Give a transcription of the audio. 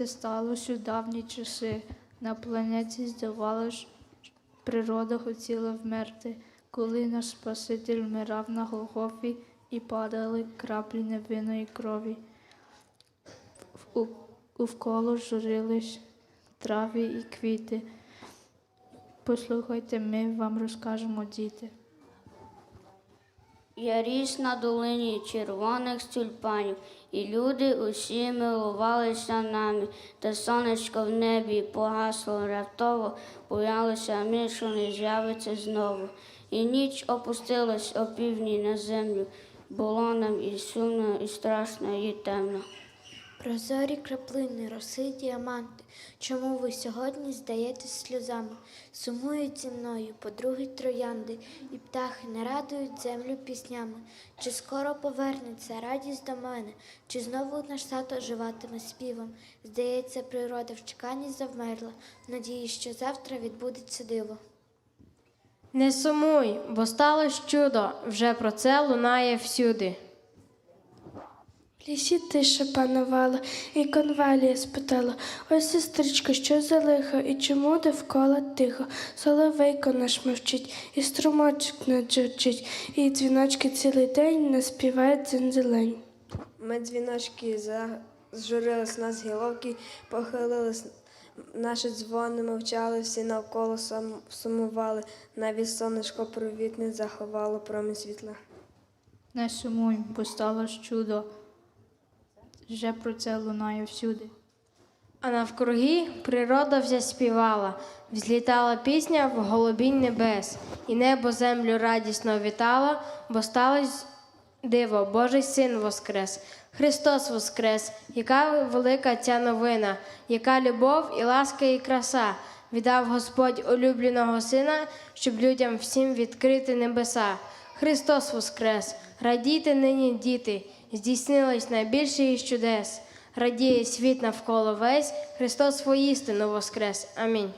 Це сталося у давні часи. На планеті здавалось, природа хотіла вмерти, коли наш Спаситель вмирав на Голгофі і падали краплі невинної крові. Увколо журились трави і квіти. Послухайте, ми вам розкажемо, діти. Я ріс на долині червоних тюльпанів, і люди усі милувалися нами, та сонечко в небі погасло раптово, боялися ми, що не з'явиться знову. І ніч опустилась опівдні на землю, було нам і сумно, і страшно, і темно. Прозорі краплини, роси діаманти, чому ви сьогодні здаєтесь сльозами? Сумують зі мною подруги троянди, і птахи не радують землю піснями. Чи скоро повернеться радість до мене, чи знову наш сад оживатиме співом? Здається, природа в чеканні завмерла, надії, що завтра відбудеться диво. Не сумуй, бо сталося чудо, вже про це лунає всюди. В лісі тиша панувала, і конвалія спитала, ось сестричко, що за лихо, і чому довкола тихо? Соловейко наш мовчить, і струмочок не джурчить, і дзвіночки цілий день не співають дзензелень. Ми дзвіночки за- зжурились нас гіловки, похилились, наші дзвони мовчали, всі навколо сумували, навіть сонечко провітне заховало промінь світла. Не сумуй, бо сталося чудо. Вже про це лунає всюди. А навкруги природа вже співала, взлітала пісня в голубінь небес, і небо землю радісно вітало, бо сталось диво, Божий син воскрес. Христос воскрес, яка велика ця новина, яка любов і ласка і краса. Віддав Господь улюбленого сина, щоб людям всім відкрити небеса. Христос воскрес, радійте нині, діти, здійснилось найбільше із чудес. Радіє світ навколо весь, Христос воістину воскрес. Амінь.